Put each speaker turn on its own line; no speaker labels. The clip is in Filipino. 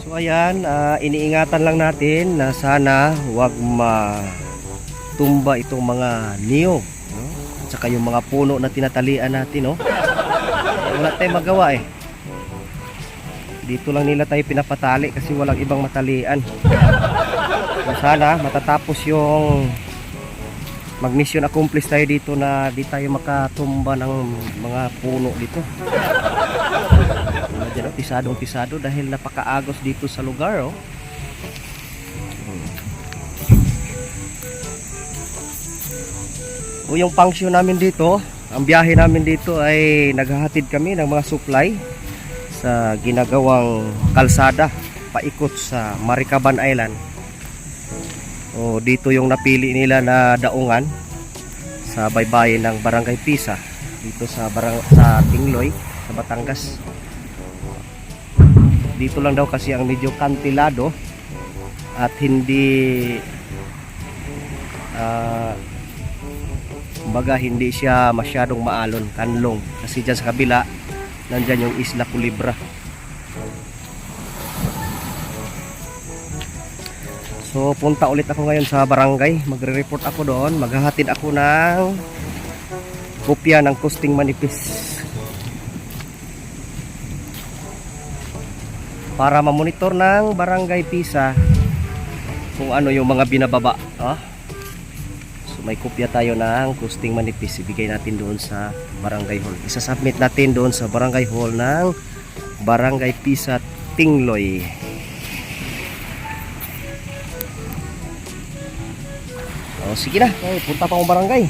So ayan, ah, iniingatan lang natin na sana wag matumba itong mga niyog. No? At saka yung mga puno na tinatalian natin. No? Eh, wala tayong magawa eh. Dito lang nila tayo pinapatali kasi walang ibang matalian. So sana matatapos yung mag-mission accomplished tayo dito na di tayo makatumba ng mga puno dito. Diyan, oh, pisadong pisado dahil napakaagos dito sa lugar oh. O yung function namin dito, ang biyahe namin dito ay naghahatid kami ng mga supply sa ginagawang kalsada paikot sa Maricaban Island. O dito yung napili nila na daungan sa baybayin ng Barangay Pisa dito sa barang sa Tingloy sa Batangas. Dito lang daw kasi ang medyo kantilado at hindi ah baga hindi siya masyadong maalon, kanlong. Kasi dyan sa kabila, nandyan yung Isla Culebra. So punta ulit ako ngayon sa barangay. Magre-report ako doon. Maghahatid ako ng kopya ng costing manifest. Para mamonitor ng barangay Pisa kung ano yung mga binababa. Ah? So may kopya tayo ng costing manifest. Ibigay natin doon sa barangay hall. Isasubmit natin doon sa barangay hall ng barangay Pisa Tingloy. O sige na, Ay, punta pa akong barangay.